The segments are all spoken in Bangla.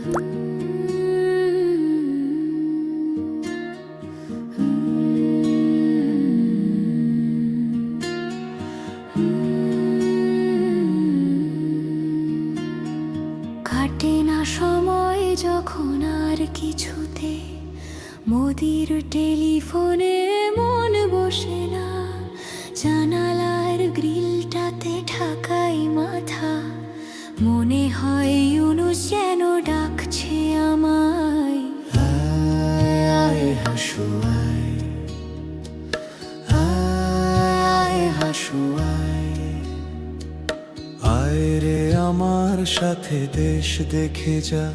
কাটে না সময় যখন আর কিছুতে। মোদির টেলিফোনে মন বসে না। জানালার গ্রিলটাতে ঢাকাই মাথা। মনে হয় ইউনুস যেন হাসু আয় আমার সাথে দেশ দেখে যা।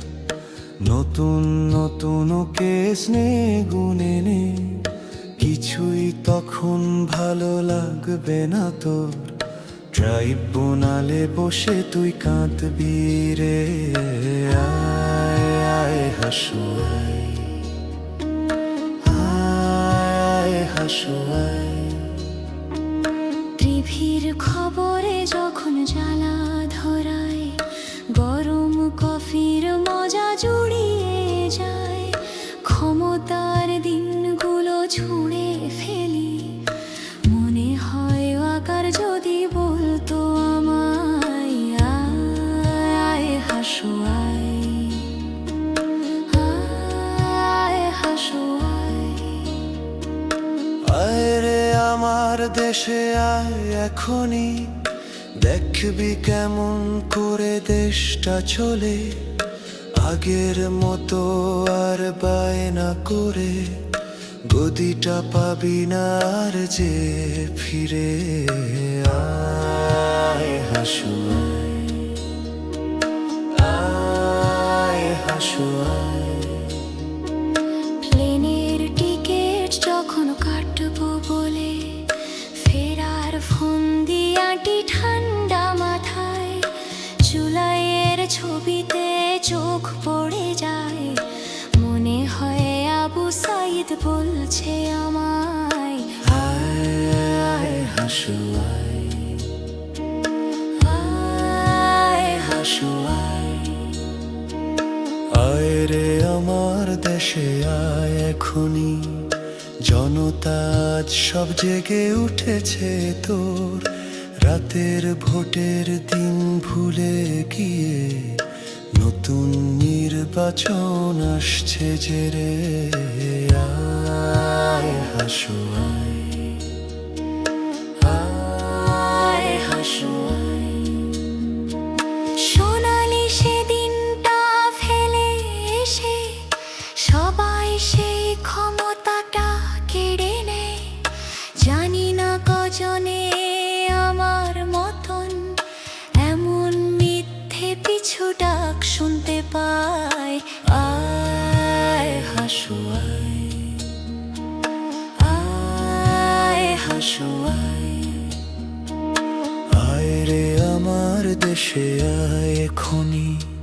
নতুন নতুন কেস নে, গুনে নে। কিছুই তখন ভালো লাগবে না তোর। ট্রাইব্যুনালে বসে তুই কাঁদবি রে। আয় আয়, হাসু। আয়, হাসু। দেশে আয় এখনই দেখবি কেমন করে দেশটা চলে। আগের মতো আর বায়না করে গদিটা পাবি না আর যে ফিরে। আয় হাসু বলছে আমায় আয় হাসু আয় হাসু আয় রে আমার দেশে আয় এখনই। জনতা আজ সব জেগে উঠেছে তোর। রাতের ভোটের দিন ভুলে গিয়ে নতুন নির্বাচন আসছে যে রে আয় পায় আয় হাসু আয় আয় হাসু আয়। আয় রে আমার দেশে আয় এখনই।